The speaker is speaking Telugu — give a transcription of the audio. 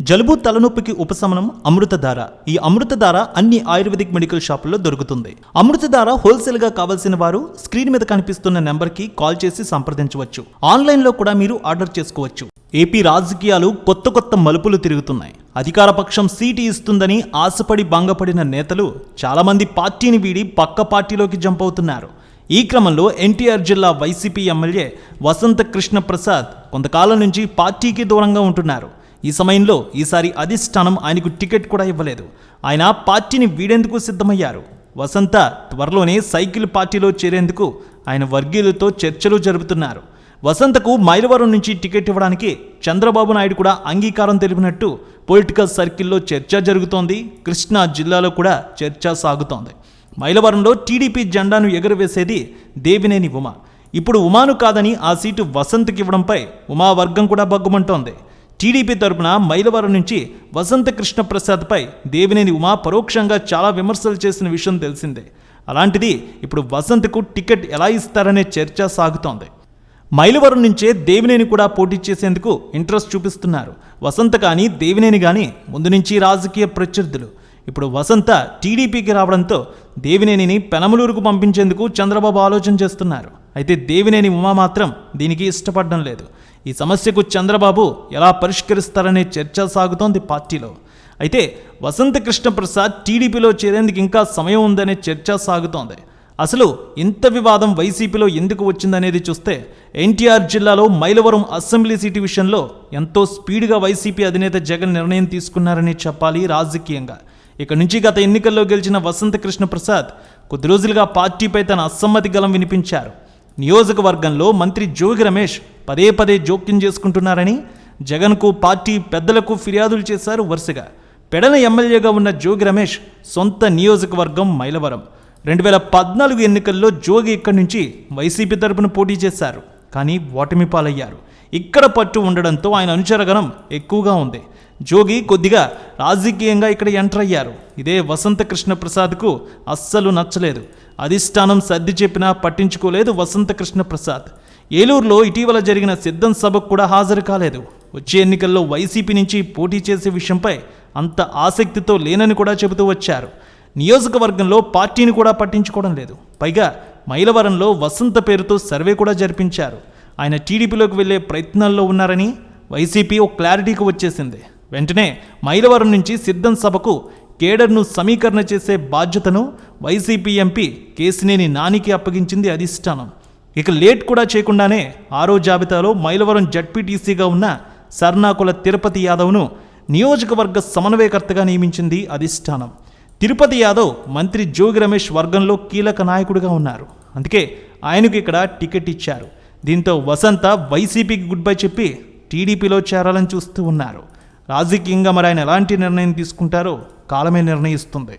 జలుబు తలనొప్పికి ఉపశమనం అమృతధార. ఈ అమృతధార అన్ని ఆయుర్వేదిక్ మెడికల్ షాపుల్లో దొరుకుతుంది. అమృతధార హోల్సేల్గా కావాల్సిన వారు స్క్రీన్ మీద కనిపిస్తున్న నెంబర్కి కాల్ చేసి సంప్రదించవచ్చు. ఆన్లైన్లో కూడా మీరు ఆర్డర్ చేసుకోవచ్చు. ఏపీ రాజకీయాలు కొత్త కొత్త మలుపులు తిరుగుతున్నాయి. అధికార పక్షం సీటు ఇస్తుందని ఆశపడి భంగపడిన నేతలు చాలామంది పార్టీని వీడి పక్క పార్టీలోకి జంప్ అవుతున్నారు. ఈ క్రమంలో ఎన్టీఆర్ జిల్లా వైసీపీ ఎమ్మెల్యే వసంత కృష్ణ ప్రసాద్ కొంతకాలం నుంచి పార్టీకి దూరంగా ఉంటున్నారు. ఈ సమయంలో ఈసారి అధిష్టానం ఆయనకు టికెట్ కూడా ఇవ్వలేదు. ఆయన పార్టీని వీడేందుకు సిద్ధమయ్యారు? వసంత త్వరలోనే సైకిల్ పార్టీలో చేరేందుకు ఆయన వర్గీయులతో చర్చలు జరుపుతున్నారు. వసంతకు మైలవరం నుంచి టికెట్ ఇవ్వడానికి చంద్రబాబు నాయుడు కూడా అంగీకారం తెలిపినట్టు పొలిటికల్ సర్కిల్లో చర్చ జరుగుతోంది. కృష్ణా జిల్లాలో కూడా చర్చ సాగుతోంది. మైలవరంలో టీడీపీ జెండాను ఎగురవేసేది దేవినేని ఉమ. ఇప్పుడు ఉమాను కాదని ఆ సీటు వసంత్కి ఇవ్వడంపై ఉమా వర్గం కూడా బగ్గుమంటోంది. టీడీపీ తరపున మైలవరం నుంచి వసంత కృష్ణ ప్రసాద్పై దేవినేని ఉమా పరోక్షంగా చాలా విమర్శలు చేసిన విషయం తెలిసిందే. అలాంటిది ఇప్పుడు వసంత్కు టికెట్ ఎలా ఇస్తారనే చర్చ సాగుతోంది. మైలవరం నుంచే దేవినేని కూడా పోటీ చేసేందుకు ఇంట్రెస్ట్ చూపిస్తున్నారు. వసంత కానీ దేవినేని కానీ ముందు నుంచి రాజకీయ ప్రత్యర్థులు. ఇప్పుడు వసంత టీడీపీకి రావడంతో దేవినేనిని పెనమలూరుకు పంపించేందుకు చంద్రబాబు ఆలోచన చేస్తున్నారు. అయితే దేవినేని ఉమా మాత్రం దీనికి ఇష్టపడడం లేదు. ఈ సమస్యకు చంద్రబాబు ఎలా పరిష్కరిస్తారనే చర్చ సాగుతోంది పార్టీలో. అయితే వసంత కృష్ణప్రసాద్ టీడీపీలో చేరేందుకు ఇంకా సమయం ఉందనే చర్చ సాగుతోంది. అసలు ఇంత వివాదం వైసీపీలో ఎందుకు వచ్చిందనేది చూస్తే ఎన్టీఆర్ జిల్లాలో మైలవరం అసెంబ్లీ సీటు విషయంలో ఎంతో స్పీడ్గా వైసీపీ అధినేత జగన్ నిర్ణయం తీసుకున్నారని చెప్పాలి రాజకీయంగా. ఇక నుంచి గత ఎన్నికల్లో గెలిచిన వసంత కృష్ణప్రసాద్ కొద్ది రోజులుగా పార్టీపై తన అసమ్మతి గలం వినిపించారు. నియోజకవర్గంలో మంత్రి జోగి రమేష్ పదే పదే జోక్యం చేసుకుంటున్నారని జగన్కు పార్టీ పెద్దలకు ఫిర్యాదులు చేశారు వరుసగా. పెడన ఎమ్మెల్యేగా ఉన్న జోగి రమేష్ సొంత నియోజకవర్గం మైలవరం. రెండు వేల పద్నాలుగు ఎన్నికల్లో జోగి ఇక్కడి నుంచి వైసీపీ తరపున పోటీ చేశారు. కానీ ఓటమి పాలయ్యారు. ఇక్కడ పట్టు ఉండడంతో ఆయన అనుచరగణం ఎక్కువగా ఉంది. జోగి కొద్దిగా రాజకీయంగా ఇక్కడ ఎంటర్ అయ్యారు. ఇదే వసంత కృష్ణ ప్రసాద్కు అస్సలు నచ్చలేదు. అధిష్టానం సర్ది చెప్పినా పట్టించుకోలేదు వసంత కృష్ణ ప్రసాద్. ఏలూరులో ఇటీవల జరిగిన సిద్ధం సభకు కూడా హాజరు కాలేదు. వచ్చే ఎన్నికల్లో వైసీపీ నుంచి పోటీ చేసే విషయంపై అంత ఆసక్తితో లేనని కూడా చెబుతూ వచ్చారు. నియోజకవర్గంలో పార్టీని కూడా పట్టించుకోవడం లేదు. పైగా మైలవరంలో వసంత పేరుతో సర్వే కూడా జరిపించారు. ఆయన టీడీపీలోకి వెళ్ళే ప్రయత్నాల్లో ఉన్నారని వైసీపీ ఓ క్లారిటీకి వచ్చేసింది. వెంటనే మైలవరం నుంచి సిద్ధం సభకు కేడర్ను సమీకరణ చేసే బాధ్యతను వైసీపీ ఎంపీ కేసినేని నానికి అప్పగించింది అధిష్టానం. ఇక లేట్ కూడా చేయకుండానే ఆరో జాబితాలో మైలవరం జడ్పీటీసీగా ఉన్న సర్నాకుల తిరుపతి యాదవ్ను నియోజకవర్గ సమన్వయకర్తగా నియమించింది అధిష్టానం. తిరుపతి యాదవ్ మంత్రి జోగి రమేష్ వర్గంలో కీలక నాయకుడిగా ఉన్నారు. అందుకే ఆయనకు ఇక్కడ టికెట్ ఇచ్చారు. దీంతో వసంత వైసీపీకి గుడ్ బై చెప్పి టీడీపీలో చేరాలని చూస్తూ ఉన్నారు. రాజకీయంగా మరి ఆయన ఎలాంటి నిర్ణయం తీసుకుంటారో కాలమే నిర్ణయిస్తుంది.